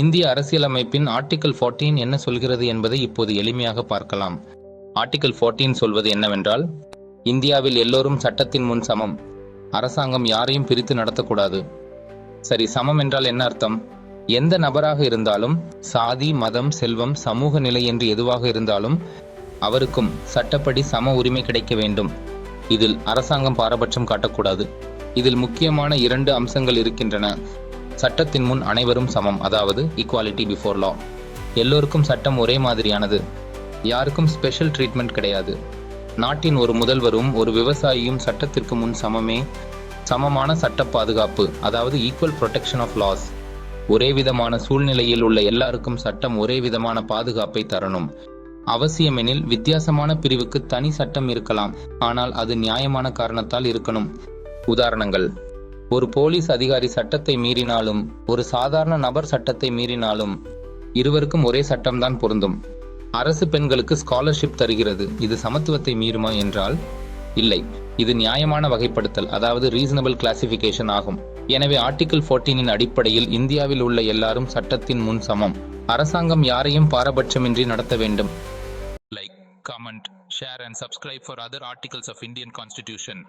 இந்திய அரசியலமைப்பின் ஆர்டிகல் 14 என்ன சொல்கிறது என்பதை இப்போது எளிமையாக பார்க்கலாம். ஆர்டிகல் 14 சொல்வது என்னவென்றால் இந்தியாவில் எல்லோரும் சட்டத்தின் முன் சமம். அரசாங்கம் யாரையும் பிரித்து நடத்தக்கூடாது. சரி சமம் என்றால் என்ன அர்த்தம்? எந்த நபராக இருந்தாலும் சாதி மதம் செல்வம் சமூக நிலை என்று எதுவாக இருந்தாலும் அவருக்கும் சட்டப்படி சம உரிமை கிடைக்க வேண்டும். இதில் அரசாங்கம் பாரபட்சம் காட்டக்கூடாது. இதில் முக்கியமான இரண்டு அம்சங்கள் இருக்கின்றன. சட்டத்தின் முன் அனைவரும் சமம் அதாவது ஈக்குவாலிட்டி பிஃபோர் லா எல்லோருக்கும் சட்டம் ஒரே மாதிரியானது. யாருக்கும் ஸ்பெஷல் ட்ரீட்மெண்ட் கிடையாது. நாட்டின் ஒரு முதல்வரும் ஒரு விவசாயியும் சட்டத்திற்கு முன் சமமே சமமான சட்ட பாதுகாப்பு அதாவது ஈக்குவல் ப்ரொடெக்ஷன் ஆஃப் லாஸ் ஒரே விதமான சூழ்நிலையில் உள்ள எல்லாருக்கும் சட்டம் ஒரே விதமான பாதுகாப்பை தரணும். அவசியமெனில் வித்தியாசமான பிரிவுக்கு தனி சட்டம் இருக்கலாம் ஆனால் அது நியாயமான காரணத்தால் இருக்கணும். உதாரணங்கள். ஒரு போலீஸ் அதிகாரி சட்டத்தை மீறினாலும் ஒரு சாதாரண நபர் சட்டத்தை மீறினாலும் இருவருக்கும் ஒரே சட்டம்தான் பொருந்தும். அரசு பெண்களுக்கு ஸ்காலர்ஷிப் தருகிறது. இது சமத்துவத்தை மீறுமா என்றால் இல்லை. இது நியாயமான வகைப்படுத்தல் அதாவது ரீசனபிள் கிளாசிபிகேஷன் ஆகும். எனவே ஆர்டிகிள் ஃபோர்டீனின் அடிப்படையில் இந்தியாவில் உள்ள எல்லாரும் சட்டத்தின் முன் சமம். அரசாங்கம் யாரையும் பாரபட்சமின்றி நடத்த வேண்டும். Like comment share and subscribe for other articles of Indian constitution